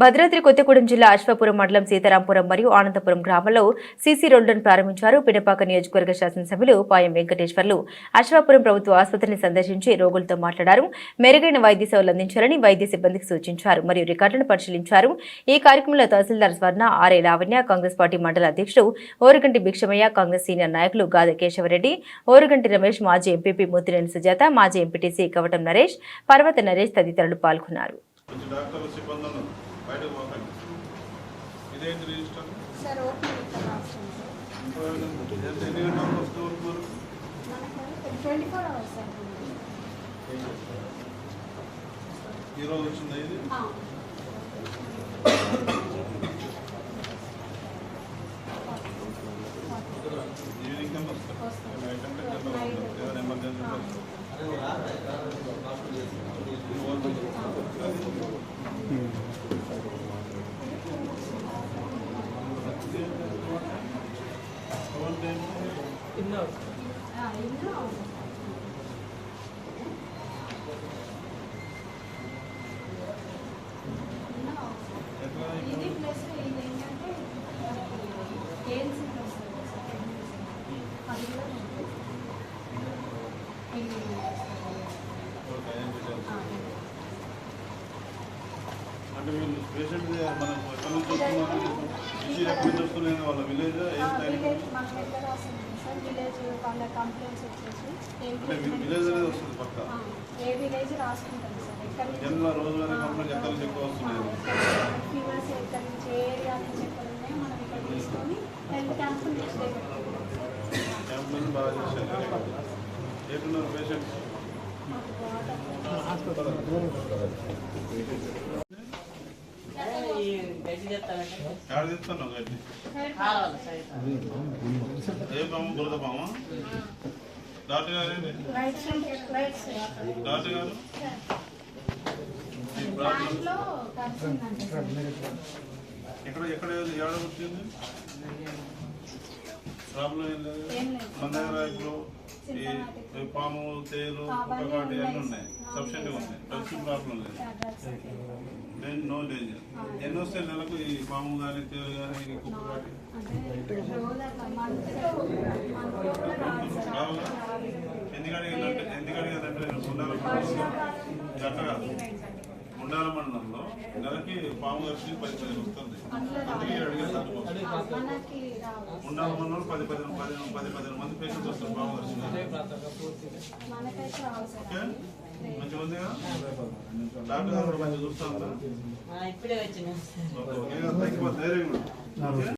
భద్రాద్రి కొత్తగూడెం జిల్లా అశ్వపురం మండలం సీతారాంపురం మరియు ఆనందపురం గ్రామంలో సీసీ రోడ్లను ప్రారంభించారు పిడపాక నియోజకవర్గ శాసనసభ్యులు పాయం వెంకటేశ్వర్లు. అశ్వాపురం ప్రభుత్వ ఆసుపత్రిని సందర్శించి రోగులతో మాట్లాడారు. మెరుగైన వైద్య సేవలు అందించాలని వైద్య సిబ్బందికి సూచించారు మరియు రికార్డులను పరిశీలించారు. ఈ కార్యక్రమంలో తహసీల్దార్ Swarna RA Lavanya Congress party మండల అధ్యక్షుడు ఓరుగంటి భిక్షమయ్య కాంగ్రెస్ సీనియర్ నాయకులు గాద కేశవరెడ్డి ఓరుగంటి రమేష్ మాజీ ఎంపీపీ ముత్తినేని సుజాత మాజీ ఎంపీటీసీ కవటం నరేష్ పర్వత నరేష్ తదితరులు పాల్గొన్నారు. బయటకు పోకండి ఇదేంటి రిజిస్టర్ ఎన్ని గంటలకు వస్తూ ఉంటారు? మనకు ట్వంటీ ఫోర్ అవర్స్ సార్. ఈ రోజు వచ్చిందా ఇది? ఇది ప్లస్ ఇది ఏంటంటే ఏఎన్సీ ప్లస్ అది కూడా ఉంది. ఇది ఓకే, ఏం చేయాలి? ఆ, అంటే వీళ్ళు పేషెంట్ మనం ఎక్కడి నుంచి ఇచ్చి ఎక్కడి వస్తున్నాయి వాళ్ళ విలేజ్ ఏ విలేజ్ అనేది వస్తుంది పక్క? జన్మ రోజువారీ కంప్లైంట్ ఎక్కడి ఎక్కువ వస్తున్నాయి? నుంచి? బాగా చేశారు. ఏటున్నారు పేషెంట్స్ ఈ ఏ పాము బురద పాము డాక్టర్ గారు డాక్టర్ గారు? ఎక్కడ ఎక్కడ ఏడ వచ్చింది ప్రాబ్లం ఏం లేదు. ఏం లేదు. మన దగ్గర ఇప్పుడు ఈ పాము తేలు కుక్కకాటి అన్నీ ఉన్నాయి. సఫిషియెంట్గా ఉన్నాయి. డ్రగ్స్ ప్రాబ్లం లేదు. నో డేంజర్ ఎన్ని వస్తాయి నెలకు ఈ పాము కానీ తేలు కానీ కుక్కకాటి ఎందుకు అడిగిందంటే ఎందుకు అడిగిందంటే నేను గుండాల మండలంలో? గట్ట కాదు. గుండాల మండలంలో నెలకి పాము దర్శి పది పది వస్తుంది. గుండాల మండలంలో పది పది పది పది పదిహేను మంది పేషెంట్స్ వస్తారు సార్. ఓకే? మంచిగా ఉంది? కదా డాక్టర్ గారు కూడా మంచిగా చూస్తా ఓకే థ్యాంక్ యూ